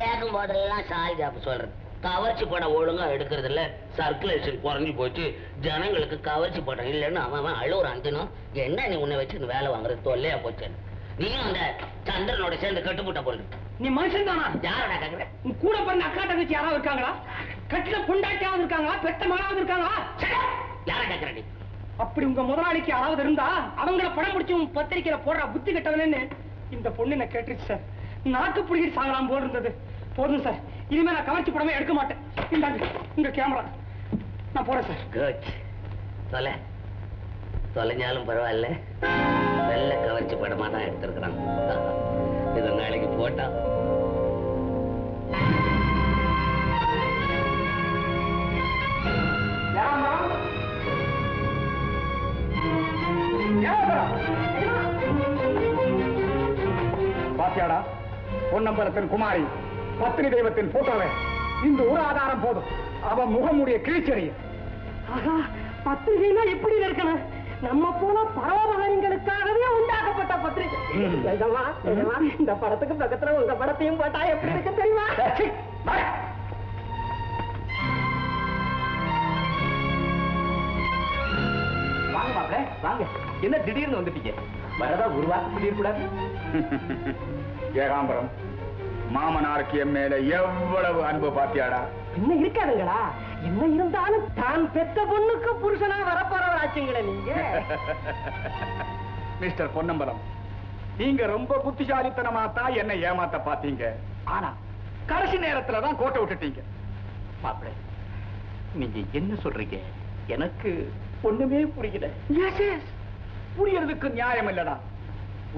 கேட்கும் போதெல்லாம் சால் ஜாப் சொல்றது. கவர்ச்சி படம் ஒழுங்கா எடுக்கிறது இல்ல சர்க்குலேஷன் குறைஞ்சு போச்சு. ஜனங்களுக்கு கவர்ச்சி படம் இல்லைன்னு அவன் அவன் அழுவுறான். தினம் என்ன நீ உன்னை வச்சு வேலை வாங்குறது? தொல்லையா போச்சு. நீயும் அந்த சந்திரனோட சேர்ந்து கட்டுப்பட்ட போல நீ மனுஷன் தானா? யாரோட கேக்குற? உன் கூட பிறந்த அக்கா தங்கச்சி யாராவது இருக்காங்களா? கட்டில பொண்டாட்டியாவது இருக்காங்களா? பெத்த மகனாவது இருக்காங்களா? யார கேக்குற நீ? அப்படி உங்க முதலாளிக்கு யாராவது இருந்தா அவங்கள படம் முடிச்சு உன் பத்திரிக்கையில போடுற புத்தி கட்டவனேன்னு இந்த பொண்ணு என்ன கேட்டுருச்சு சார். நாக்கு புடிக்கிட்டு சாகலாம் போல் இருந்தது. போதும் சார். இனிமே நான் கவர்ச்சி படமே எடுக்க மாட்டேன். இந்தாங்க உங்க கேமரா. நான் போறேன் சார். குட் தொலை. தொலைஞ்சாலும் பரவாயில்ல. நல்ல கவர்ச்சி படமா தான் எடுத்திருக்கிறான். இது நாளைக்கு போட்டா. பாத்தியாடா. பொன்னம்பலத்தின் குமாரி பத்தினி தெய்வத்தின் போட்டோவை இந்த ஒரு ஆதாரம் போதும். அவன் முகமுடைய கிழிச்செறிய. ஆஹா பத்திரிகைனா எப்படி இருக்கணும்? நம்ம போல பரோபகாரிகளுக்காகவே உண்டாக்கப்பட்ட பத்திரிகை இந்த படத்துக்கு பக்கத்துல உங்க படத்தையும் போட்டா எப்படி இருக்கு தெரியுமா? வாங்க. என்ன திடீர்னு வந்துட்டீங்க? வரதா ஒரு வாரம் சொல்லிடக்கூடாது ஏகாம்பரம் மாமனாருக்கு என் மேல எவ்வளவு அன்பு பாத்தியாடா? என்ன இருக்காதுங்களா? என்ன இருந்தாலும் தான் பெத்த பொண்ணுக்கு புருஷனா வரப்போறவராச்சுங்களே நீங்க. மிஸ்டர் பொன்னம்பலம் நீங்க ரொம்ப புத்திசாலித்தனமா தான் என்ன ஏமாத்த பாத்தீங்க. ஆனா கடைசி நேரத்துல தான் கோட்டை விட்டுட்டீங்க. மாப்பிள நீங்க என்ன சொல்றீங்க? எனக்கு ஒண்ணுமே புரியல. புரியறதுக்கு நியாயம் இல்லடா.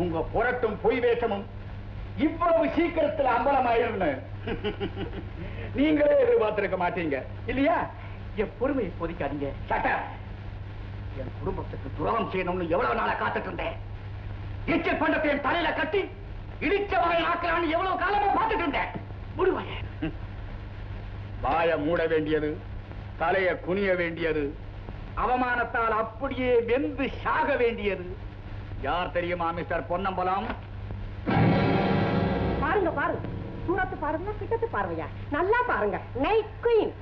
உங்க புரட்டும் பொய் வேஷமும் இவ்வளவு சீக்கிரத்துல அம்பலமாயிருன்னு நீங்களே எதிர்பார்த்திருக்க மாட்டீங்க. இல்லையா? என் பொறுமையை பொதிக்காதீங்க என் குடும்பத்துக்கு துரோகம் செய்யணும்னு எவ்வளவு நாளா காத்துட்டு இருந்தேன். எச்சல் பண்டத்தை என் தலையில கட்டி இடிச்ச வகை ஆக்கலான்னு எவ்வளவு காலமா பார்த்துட்டு இருந்தேன். முடுவாய வாய மூட வேண்டியது தலைய குனிய வேண்டியது அவமானத்தால் அப்படியே வெந்து சாக வேண்டியது. யார் தெரியுமா மிஸ்டர் பொன்னம்பலம்? பாருங்க பாருங்க. தூரத்து பாருங்க கிட்டத்து பார்வையா? நல்லா பாருங்க. நைட் குயின்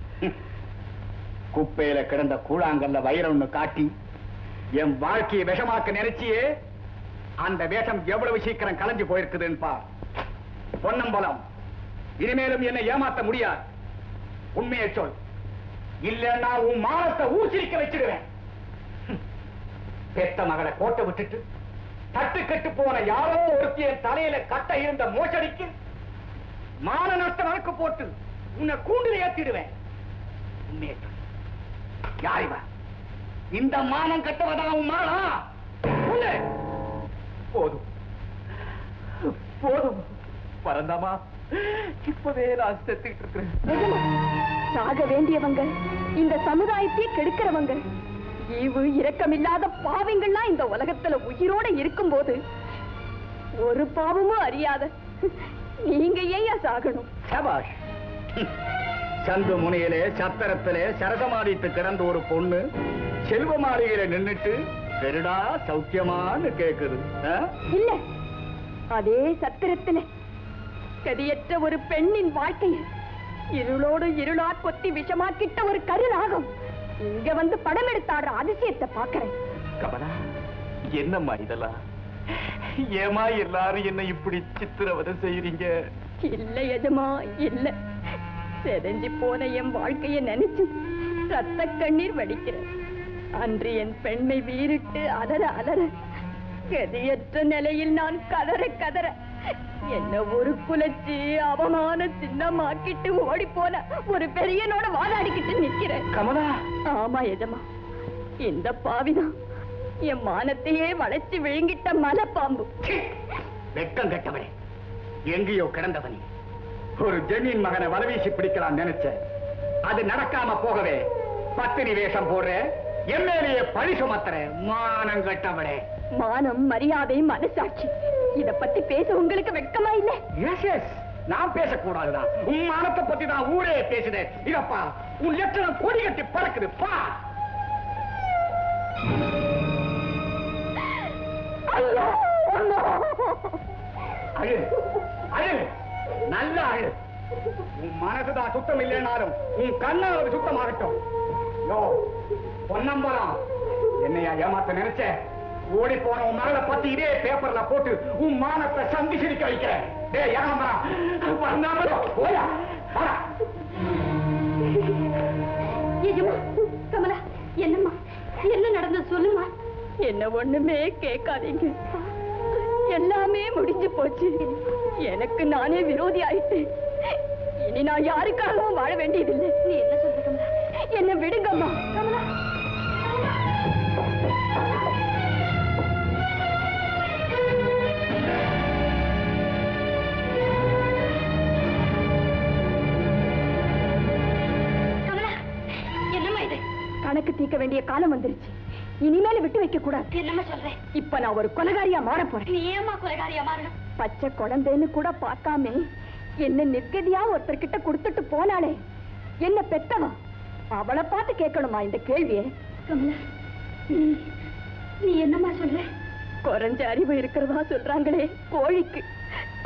குப்பையில கிடந்த கூழாங்கல்ல வைரம்னு காட்டி என் வாழ்க்கையை விஷமாக்க நினைச்சியே அந்த வேஷம் எவ்வளவு சீக்கிரம் கலைஞ்சு போயிருக்குதுன்னு பார். பொன்னம்பலம் இனிமேலும் என்னை ஏமாத்த முடியாது. உண்மையை சொல். இல்லன்னா உன் மானத்தை ஊசிரிக்க வச்சிடுவேன். பெத்த மகளை கோட்டை விட்டுட்டு தட்டு கட்டு போன யாரோ ஒருத்திய தலையில கட்ட இருந்த மோசடிக்கு மான நஷ்டம் வழக்கு போட்டு உன்னை கூண்டில் ஏத்திடுவேன். உண்மையை சொல். இந்த மானம் கட்டவதா உன் மகளா? போதும். போதும். பரந்தாமா இப்பவே நான் செத்துக்கிட்டு இருக்கிறேன். சாக வேண்டியவங்க இந்த சமுதாயத்தை கெடுக்கிறவங்க ஈவு இரக்கமில்லாத பாவங்கள்லாம் இந்த உலகத்துல உயிரோட இருக்கும்போது ஒரு பாவமும் அறியாத நீங்க ஏன் சாகணும் சபாஷ் சந்து முனையிலே சத்திரத்திலே சரசமாடித்து கிடந்த ஒரு பொண்ணு செல்வ மாளிகையில நின்னுட்டு பெருடா சௌக்கியமான்னு கேக்குது? இல்ல அதே சத்திரத்துல கதியற்ற ஒரு பெண்ணின் வாழ்க்கையை இருளோடு இருளா கொத்தி விஷமாக்கிட்ட ஒரு கருநாகம். இங்க வந்து படம் எடுத்தாடுற அதிசயத்தை பாக்குறேன் கமலா என்னம்மா இதெல்லாம்? ஏமா எல்லாரும் என்ன இப்படி சித்திரவதை செய்யறீங்க இல்ல எஜமா இல்ல. செதஞ்சு போன என் வாழ்க்கைய நினைச்சு ரத்த கண்ணீர் வடிக்கிறேன் அன்று என் பெண்மை வீறிட்டு அலற அலற கதியற்ற நிலையில் நான் கதற கதற. என்ன ஒரு குலச்சி அவமான சின்னமாக்கிட்டு ஓடி போன ஒரு பெரியனோட வாதாடிக்கிட்டு நிக்கிறேன் கமலா. ஆமா எஜமா. இந்த பாவிதான் என் மானத்தையே வளைச்சு விழுங்கிட்ட மலைப்பாம்பு வெக்கம் கெட்டவனே எங்கேயோ கிடந்தவனே. ஒரு ஜெமீன் மகனை வலவீசி பிடிக்கலாம் நினைச்சேன். அது நடக்காம போகவே பத்தினி வேஷம் போடுற எம்எல்ஏ பழி சுமத்துற மானம் கெட்டவனே மானம் மரியாதை மனசாட்சி. இத பத்தி பேச உங்களுக்கு வெட்கமா இல்ல? எஸ் எஸ் நான் பேசக்கூடாதுதான் உன் மானத்தை பத்தி தான் ஊரே பேசுது இதப்பா உன் லட்சணம் கொடி கட்டி பறக்குது பா. அழு அழு. நல்ல அழு. உன் மனசுதான் சுத்தம் இல்லைனாலும் உன் கண்ணாவது சுத்தமாகட்டும். யோ பொன்னம்பலம். என்னையா ஏமாத்த நினைச்ச? ஓடி போன உன் மகளை பத்தி இதே பேப்பர்ல போட்டு உன் மானத்தை சந்தி சிரிக்க வைக்கிறேன். போடா. ஏஜமா கமலா என்னம்மா? என்ன நடந்தது சொல்லுமா? என்ன ஒண்ணுமே கேட்காதீங்க. எல்லாமே முடிஞ்சு போச்சு. எனக்கு நானே விரோதி ஆயிட்டேன். இனி நான் யாருக்காகவும் வாழ வேண்டியதில்லை. நீ என்ன சொல்ற கமலா? என்ன விடுங்கம்மா. கமலா கணக்கு தீர்க்க வேண்டிய காலம் வந்துருச்சு. இனிமேல விட்டு வைக்க கூடாது. என்னம்மா சொல்றேன்? இப்ப நான் ஒரு கொலகாரியா மாற போறேன். நீ ஏமா கொலகாரியா மாறணும்? பச்சை குழந்தைன்னு கூட பார்க்காம என்ன நிர்கதியா ஒருத்தர்கிட்ட கொடுத்துட்டு போனாளே. என்ன பெத்தவா அவளை பார்த்து கேட்கணுமா இந்த கேள்வியை? கமலா நீ என்னம்மா சொல்ற? குறைஞ்ச அறிவு இருக்கிறதா சொல்றாங்களே கோழிக்கு.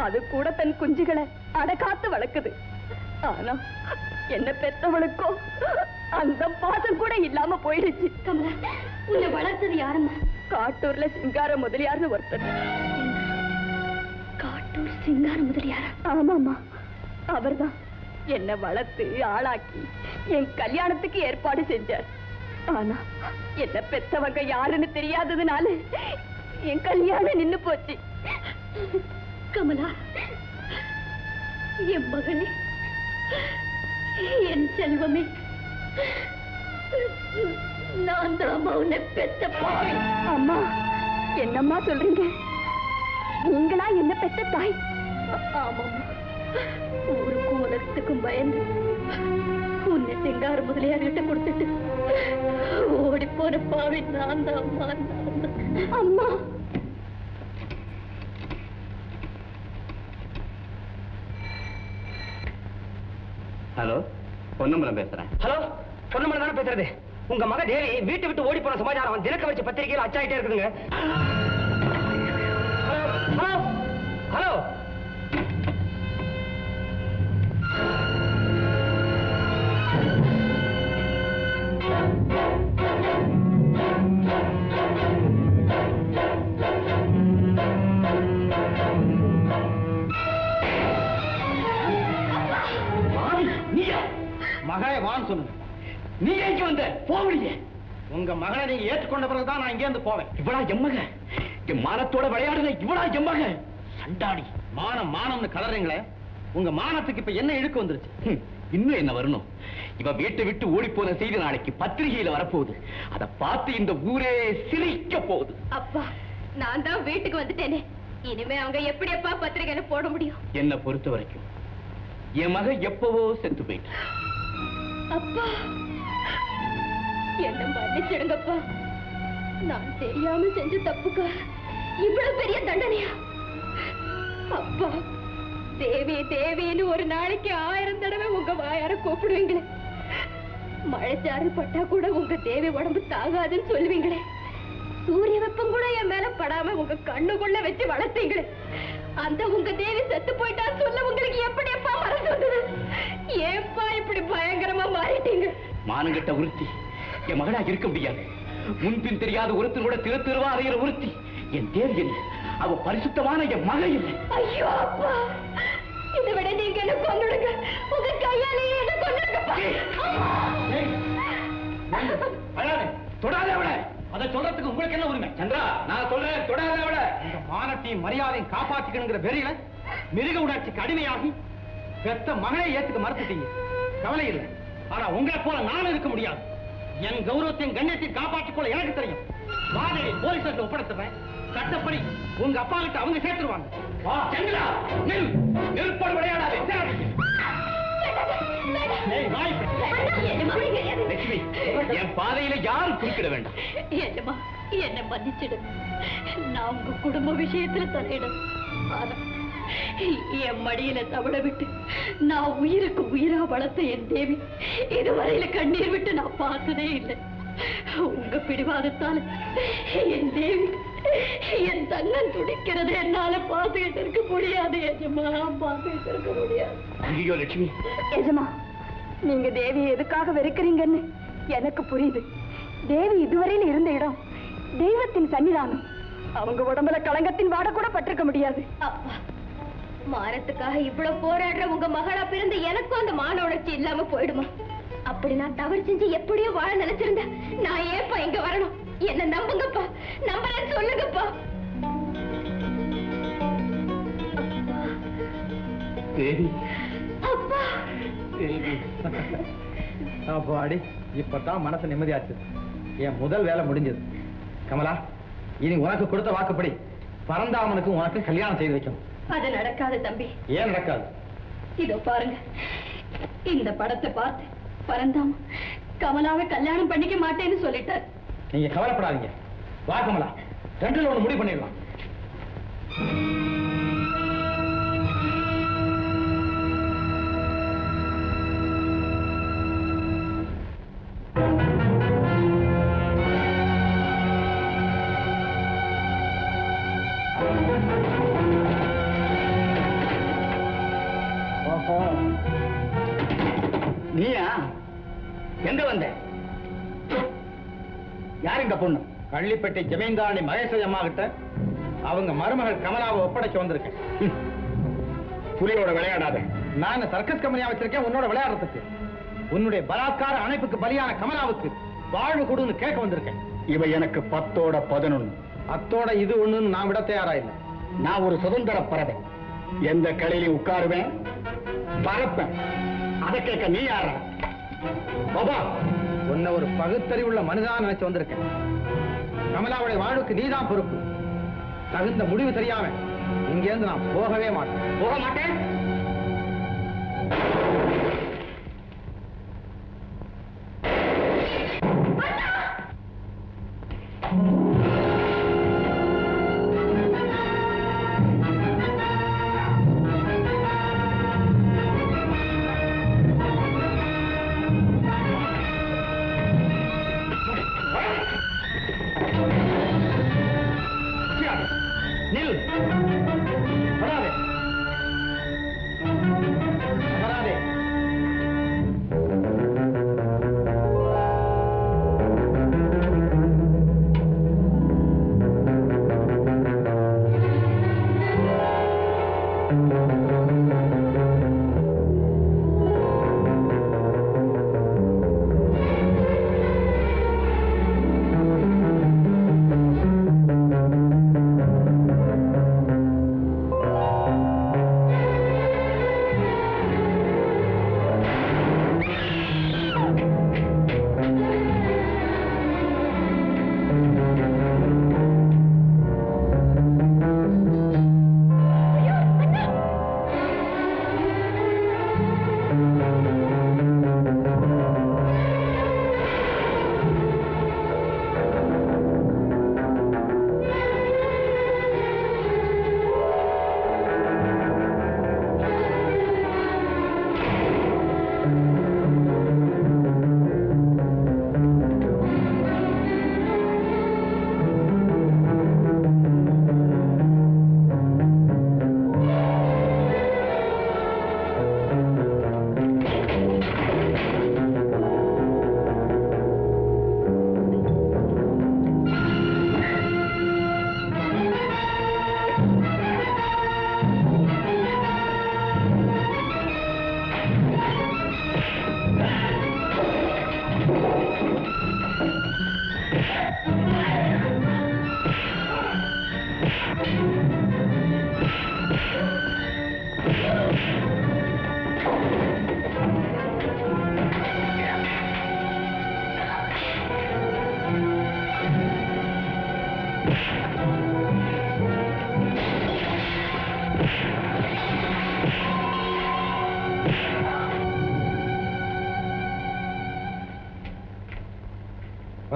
அது கூட தன் குஞ்சுகளை அடக்காத்து வளர்க்குது. ஆனா என்ன பெத்தவளுக்கோ அந்த பாசம் கூட இல்லாம போயிடுச்சு. கமலா உன்னை வளர்த்தது யாரும்மா? காட்டூர்ல சிங்கார முதலியார்னு ஒருத்தர். காட்டூர் சிங்கார முதலியாரா? ஆமாமா அவர்தான். என்ன வளர்த்து ஆளாக்கி என் கல்யாணத்துக்கு ஏற்பாடு செஞ்சார். ஆனா என்ன பெத்தவங்க யாருன்னு தெரியாததுனால என் கல்யாணம் நின்னு போச்சு. கமலா என் மகளே என் செல்வமே நான் தான் உன்னை பெத்த பாவி அம்மா என்னம்மா சொல்றீங்க? நீங்களா என்ன பெத்த தாய்? ஆமாம்மா. ஊருக்கும் உலகத்துக்கும் பயந்து உன்னை சிங்கார முதலியார்கிட்ட கொடுத்துட்டு ஓடி போன பாவி நான் தான் அம்மா. அம்மா பொன்னம்பலம் பேசுறேன். ஹலோ பொன்னம்பலம் தானே பேசுறது? உங்க மக தேவி வீட்டை விட்டு ஓடி போன சமாச்சாரம் தினக்க வச்சு பத்திரிகையில் அச்சாயிட்டே இருக்குதுங்க. வான்னு சொல்லுங்க நீ எங்க வந்த? போவலியே உங்க மகனை நீங்க ஏற்றுக்கொண்ட பிறகுதான் நான் இங்கே இருந்து போவேன். இவளா எம்மக? என் மானத்தோட விளையாடுன இவளா எம்மக? சண்டாடி மானம் மானம்னு கலறீங்களே உங்க மானத்துக்கு இப்ப என்ன இழுக்கு வந்துருச்சு? இன்னும் என்ன வரணும்? இவ வீட்டை விட்டு ஓடி போன செய்தி நாளைக்கு பத்திரிகையில வரப்போகுது. அத பார்த்து இந்த ஊரே சிரிக்க போகுது. அப்பா நான் தான் வீட்டுக்கு வந்துட்டேனே. இனிமே அவங்க எப்படி அப்பா பத்திரிகையில போட முடியும்? என்ன பொறுத்த வரைக்கும் என் மக எப்பவோ செத்து போயிட்டு அப்பா. என்ன மன்னிச்சிடுங்கப்பா. நான் தெரியாம செஞ்ச தப்புக்கா இவ்வளவு பெரிய தண்டனையா? அப்பா தேவி தேவின்னு ஒரு நாளைக்கு ஆயிரம் தடவை உங்க வாயார கூப்பிடுவீங்களே. மழைச்சாறு பட்டா கூட உங்க தேவி உடம்பு தாகாதுன்னு சொல்லுவீங்களே. சூரிய வெப்பம் கூட என் மேல படாம உங்க கண்ணுக்குள்ள வச்சு வளர்த்தீங்களே. அந்த உங்க தேவி செத்து போயிட்டான்னு சொல்ல உங்களுக்கு எப்படி எப்பா மறந்து வந்தது ஏப்பா இப்படி பயங்கரமா மாறிட்டீங்க? மானங்கட்ட உறுத்தி என் மகனா இருக்க முடியாது. முன்பின் தெரியாத ஒருத்தர் கூட திரு திருவா அறையிற உறுத்தி என் தேவி இல்லை அவ பரிசுத்தமான என் மக இல்லை ஐயோ அப்பா இதை விட நீங்க என்ன கொண்டுடுங்க உங்க கையாலேயே என்ன கொண்டுடுங்கப்பா அழாதே, தொடாதே அவளை. அதை சொல்றதுக்கு உங்களுக்கு என்ன உரிமை? சந்திரா நான் சொல்றேன் தொடாதே அவளை. இந்த மானத்தையும் மரியாதையும் காப்பாத்திக்கணுங்கிற வெறியில மிருக உணர்ச்சிக்கு அடிமையாகி பெத்த மகனை ஏத்துக்க மறுத்துட்டீங்க. கவலை இல்லை. ஆனா உங்களை போல நானும் இருக்க முடியாது. என் கௌரவத்தையும் கண்ணியத்தையும் காப்பாற்றிக் கொள்ள எனக்கு தெரியும். வாடகை போலீஸ் ஒப்படைத்துறேன் சட்டப்படி உங்க அப்பா கிட்ட அவங்க சேர்த்துருவாங்க. வா. சந்திரா நெல். நெருப்போடு விளையாடாதே. லட்சுமி என் பாதையில யாரும் குறுக்கிட வேண்டாம். என்னம்மா என்ன மன்னிச்சிடு நான் உங்க குடும்ப விஷயத்துல தலையிடும். ஆனா என் மடியில தவள விட்டு நான் உயிருக்கு உயிரா வளர்த்த என் தேவி இதுவரையில கண்ணீர் விட்டு நான் பார்த்ததே இல்லை. உங்க பிடிவாதத்தால என் தேவி என் தங்கன் துடிக்கிறது என்னால பார்த்துக்கிட்டு இருக்க முடியாது எஜமா. பார்த்துக்கிட்டு இருக்க முடியாது. ஐயோ லட்சுமி. எஜமா நீங்க தேவியை எதுக்காக வெறுக்கிறீங்கன்னு? எனக்கு புரியுது. தேவி இதுவரையில் இருந்த இடம் தெய்வத்தின் சன்னிதானம். அவங்க உடம்புல களங்கத்தின் வாட கூட பட்டிருக்க முடியாது. அப்பா மானத்துக்காக இவ்வளவு போராடுற உங்க மகளா பிறந்த எனக்கும் அந்த மான உணர்ச்சி இல்லாம போயிடுமா? அப்படி நான் தவறு செஞ்சு எப்படியோ வாழ நினைச்சிருந்தேன் நான் ஏப்பா இங்க வரணும்? என்ன நம்புங்கப்பா நம்பலன்னு சொல்லுங்கப்பா. தேவி. அப்பா. தேவி. அப்பாடி இப்பதான் மனசு நிம்மதியாச்சு. என் முதல் வேலை முடிஞ்சது. கமலா இனி உனக்கு கொடுத்த வாக்குப்படி பரந்தாமனுக்கு உனக்கு கல்யாணம் செய்து வைக்கணும். அது நடக்காது தம்பி. ஏன் நடக்காது? இதோ பாருங்க. இந்த படத்தை பார்த்து பரந்தாம கமலாவை கல்யாணம் பண்ணிக்க மாட்டேன்னு சொல்லிட்டார். நீங்க கவலைப்படாதீங்க. வா கமலா. ரெண்டுல ஒண்ணு முடிவு பண்ணிடலாம். பொண்ணு கள்ளிப்பட்டி ஜமீன்தாரணி மகேஸ்வரி அம்மா கிட்ட அவங்க மருமகள் கமலாவை ஒப்படைக்க வந்திருக்கேன். புலியோட விளையாடாத. நான் சர்க்கஸ் கம்பெனியா வச்சிருக்கேன் உன்னோட விளையாடுறதுக்கு. உன்னுடைய பலாத்கார அணைப்புக்கு பலியான கமலாவுக்கு வாழ்வு கொடுன்னு கேட்க வந்திருக்கேன். இவ எனக்கு பத்தோட பதினொன்னு. அத்தோட இது ஒண்ணுன்னு நான் விட தயாரா இல்லை. நான் ஒரு சுதந்திர பறவை. எந்த கடையிலையும் உட்காருவேன் பறப்பேன். அதை கேட்க நீ யாரா? பாபா உன்னை ஒரு பகுத்தறிவுள்ள மனிதனா நினைச்சு வந்திருக்கேன். கமலாவுடைய வாழ்வுக்கு நீதான் பொறுப்பு. தகுந்த முடிவு தெரியாம இங்கேருந்து நான் போகவே மாட்டேன். போக மாட்டேன்? நில்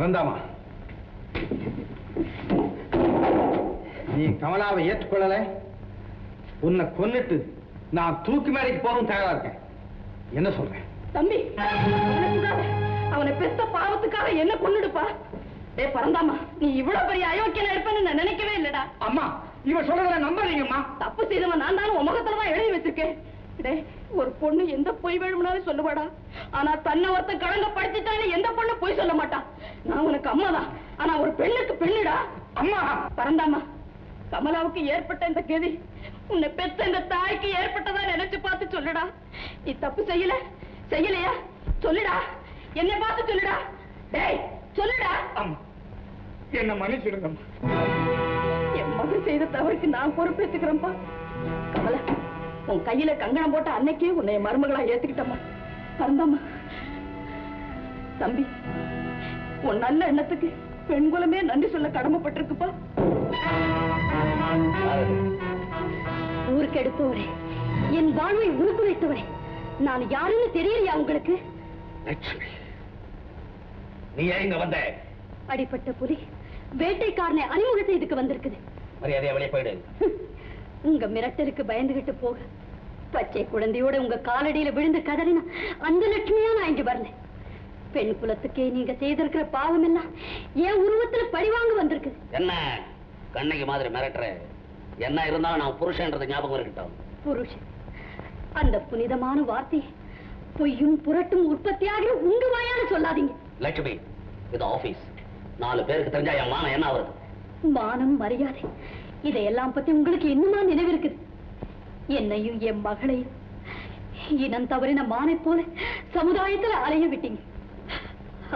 பரந்தாமா. நீ கமலாவை ஏற்றுக்கொள்ளல? உன்னை கொன்னுட்டு நான் தூக்கு மேடைக்கு போகவும் தயாரா இருக்கேன். என்ன சொல்றேன்? தம்பி அவனை பெத்த பாவத்துக்காக என்ன கொன்னுடுப்பா? டேய் பரந்தாமா நீ இவ்வளவு பெரிய அயோக்கியனா இருப்பேன்னு நான் நினைக்கவே இல்லடா. அம்மா இவன் சொல்றத நம்பாதீங்கம்மா. தப்பு செய்தவன் நான் தானே உமகத்துல தான் எழுதி வச்சிருக்கேன். ஒரு பொண்ணு எந்த பொய் வேணும்னாலும் சொல்லுவாடா. ஆனா தன்னை ஒருத்த கலங்க படிச்சுட்டான்னு எந்த பொண்ணு பொய் சொல்ல மாட்டான் நான் உனக்கு அம்மாதான். ஆனா ஒரு பெண்ணுக்கு பெண்ணுடா. அம்மா. பரந்தாமா கமலாவுக்கு ஏற்பட்ட இந்த கதி உன்னை பெத்த இந்த தாய்க்கு ஏற்பட்டதா நினைச்சு பார்த்து சொல்லுடா. நீ தப்பு செய்யல? செய்யலையா? சொல்லுடா. என்னை பார்த்து சொல்லுடா. டேய் சொல்லுடா. அம்மா. என்ன மன்னிச்சிடுங்கம்மா. என் மகன் செய்த தவறுக்கு நான் பொறுப்பேற்றுக்கிறேன்ப்பா கமலா உன் கையில கங்கணம் போட்ட அன்னைக்கே உன்னை மருமகளா ஏத்துக்கிட்டம்மா. பரந்தாம்மா தம்பி உன் நல்ல எண்ணத்துக்கு பெண்குலமே நன்றி சொல்ல கடமைப்பட்டிருக்குப்பா. ஊருக்கு எடுப்பவரே என் வாழ்வை உருப்பு வைத்தவரே நான் யாருன்னு தெரியலையா உங்களுக்கு? லட்சுமி நீ இங்க வந்த? அடிப்பட்ட புலி வேட்டைக்காரனை அறிமுகம் செய்துக்கு வந்திருக்குது. மரியாதையா வெளியே போயிடு. உங்க மிரட்டலுக்கு பயந்துகிட்டு போக. பச்சை குழந்தையோட உங்க காலடியில விழுந்து கதறினா அந்த லட்சுமியா நான் இங்க வரல பெண் குலத்துக்கே நீங்க செய்திருக்கிற பாவம் எல்லாம் என் உருவத்துல பழிவாங்க வந்திருக்கு. என்ன? கண்ணகி மாதிரி மிரட்டுற. என்ன இருந்தாலும் நான் புருஷன்றது ஞாபகம் இருக்கட்டும். புருஷன். அந்த புனிதமான வார்த்தையை பொய்யும் புரட்டும் உற்பத்தியாகிற உங்க வாயால சொல்லாதீங்க. லட்சுமி இது ஆபீஸ். நாலு பேருக்கு தெரிஞ்சா என் மானம் என்ன ஆகுறது? மானம் மரியாதை. இதையெல்லாம் பத்தி உங்களுக்கு இன்னுமா நினைவிருக்குது என்னையும் என் மகளையும் இனம் தவறின மானை போல சமுதாயத்துல அலைய விட்டீங்க.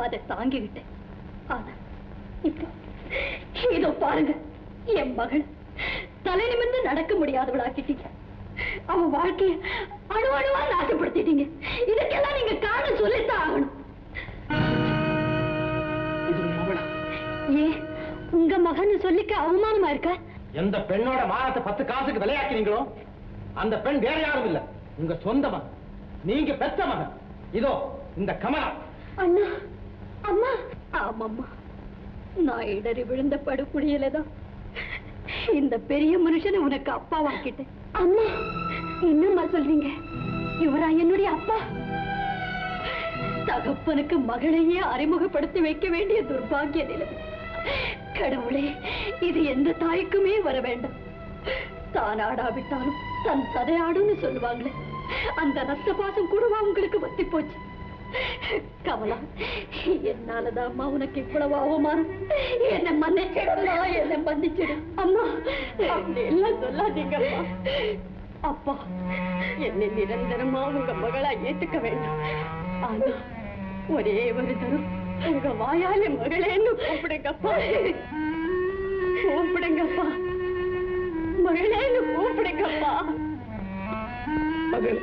அதை தாங்கிக்கிட்டேன் ஆனா இப்போ இதோ பாருங்க என் மகள் தலை நிமிர்ந்து நடக்க முடியாதவளாக்கிட்டீங்க. அவன் வாழ்க்கைய அணு அணுவா நாசப்படுத்திட்டீங்க. இதுக்கெல்லாம் நீங்க காரணம் சொல்லித்தான் ஆகணும். ஏன் உங்க மகன் சொல்லிக்க அவமானமா இருக்கா? எந்த பெண்ணோட மானத்தை பத்து காசுக்கு விளையாக்கினீங்களோ அந்த பெண் வேற யாரும் இல்ல. உங்க சொந்த மகன். நீங்க பெத்த மகன். இதோ இந்த கமலா. அண்ணா அம்மா. ஆமாம்மா. நான் இடறி விழுந்த படுகுடியில தான் இந்த பெரிய மனுஷனை உனக்கு அப்பாவாக்கிட்டேன். அம்மா என்னம்மா சொல்றீங்க? இவரா என்னுடைய அப்பா? தகப்பனுக்கு மகளையே அறிமுகப்படுத்தி வைக்க வேண்டிய துர்பாகிய நிலை கடவுளே இது எந்த தாய்க்குமே வர வேண்டாம். தான் ஆடாவிட்டாலும் தன் சதையாடுன்னு சொல்லுவாங்களே அந்த ரத்த பாசம் கூடவா உங்களுக்கு வத்தி போச்சு? கமலா என்னாலதான் அம்மா உனக்கு இவ்வளவு அவமானம்? என்ன மன்னிச்சிடுமா என்ன மன்னிச்சிடும். அம்மா எல்லாம் சொல்லாதீங்க அம்மா. அப்பா என்னை நிரந்தரமா உங்க மகளா ஏத்துக்க வேண்டாம். ஆனா ஒரே ஒரு தரம் உங்க வாயால மகளேன்னு கூப்பிடுங்கப்பா. கூப்பிடுங்கப்பா. மகளேன்னு கூப்பிடுங்கப்பா. மகள்.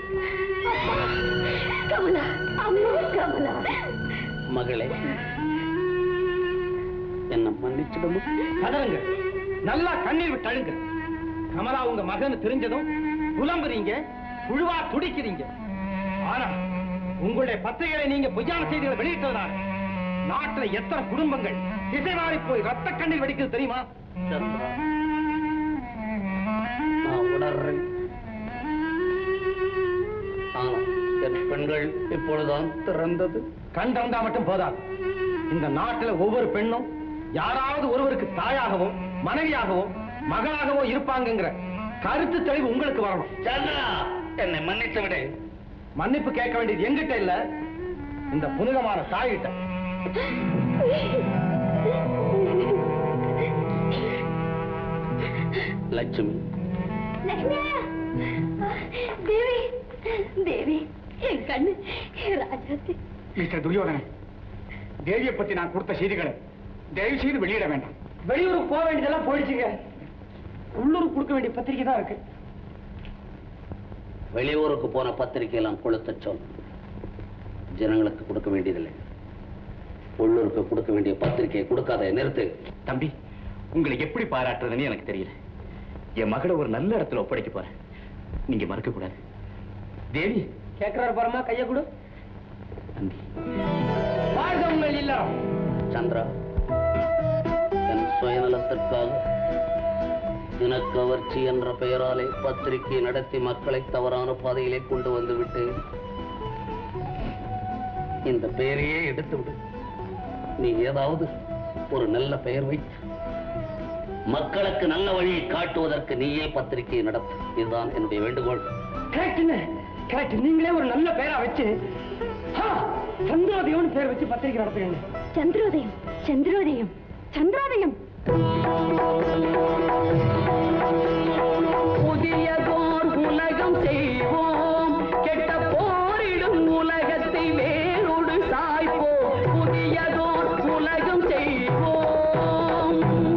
கமலா அம்மா கமலா. மகளே. என்ன மன்னிச்சிடுமா? கதறுங்க. நல்லா கண்ணீர் விட்டு அழுங்க கமலா உங்க மகன் தெரிஞ்சதும் புலம்புறீங்க புழுவா துடிக்கிறீங்க. ஆனா உங்களுடைய பத்திரிகைகளை நீங்க பொய்யான செய்திகளை வெளியிட்டதுனால நாட்டுல எத்தனை குடும்பங்கள் திசை மாறி போய் ரத்த கண்ணீர் வெடிக்குது தெரியுமா? உணர்றேன். என் பெண்கள் இப்பொழுதுதான் திறந்தது கண் திறந்தா மட்டும் போதாது. இந்த நாட்டுல ஒவ்வொரு பெண்ணும் யாராவது ஒருவருக்கு தாயாகவோ மனைவியாகவோ மகளாகவோ இருப்பாங்கங்கிற கருத்து தெளிவு உங்களுக்கு வரணும். என்னை மன்னித்து விடு. மன்னிப்பு கேட்க வேண்டியது எங்கிட்ட இல்ல இந்த புனிதமான தாய்கிட்ட லட்சுமி. லக்ஷ்மியா? தேவி தேவி என் கண்ணு ராஜாத்தி. மிஸ்டர் துரியோதனன் தேவியை பத்தி நான் கொடுத்த செய்திகளை தயவு செய்து வெளியிட வேண்டாம். வெளியூருக்கு போக வேண்டியதெல்லாம் போயிடுச்சுங்க. உள்ளூருக்கு கொடுக்க வேண்டிய பத்திரிக்கை தான் இருக்கு. வெளியூருக்கு போன பத்திரிகையெல்லாம் கொளுத்த சொல். ஜனங்களுக்கு கொடுக்க வேண்டியதில்லை. உள்ளூருக்கு கொடுக்க வேண்டிய பத்திரிகையை கொடுக்காத நிறுத்து. தம்பி உங்களை எப்படி பாராட்டுறதுன்னு எனக்கு தெரியல. என் மகளை ஒரு நல்ல இடத்துல ஒப்படைக்க போறேன். நீங்க மறக்க கூடாது தேவி. கேட்கிறாரு பாருமா கைய கொடு. நன்றி வாழ்க உங்கள் இல்லறம். சந்திரா என் சுயநலத்திற்காக தினக்கவர்ச்சி என்ற பெயராலே பத்திரிகை நடத்தி மக்களை தவறான பாதையிலே கொண்டு வந்து விட்டு இந்த பெயரையே எடுத்து விடு நீ ஏதாவது ஒரு நல்ல பெயர் வை. மக்களுக்கு நல்ல வழியை காட்டுவதற்கு நீயே பத்திரிகை நடத்து. இதுதான் என்னுடைய வேண்டுகோள். கரெக்ட் நீங்களே ஒரு நல்ல பேரா வச்சு ஆ, சந்திரோதயம்னு பேர் வச்சு பத்திரிக்கை நடத்துங்க. சந்திரோதயம் சந்திரோதயம் சந்திரோதயம்.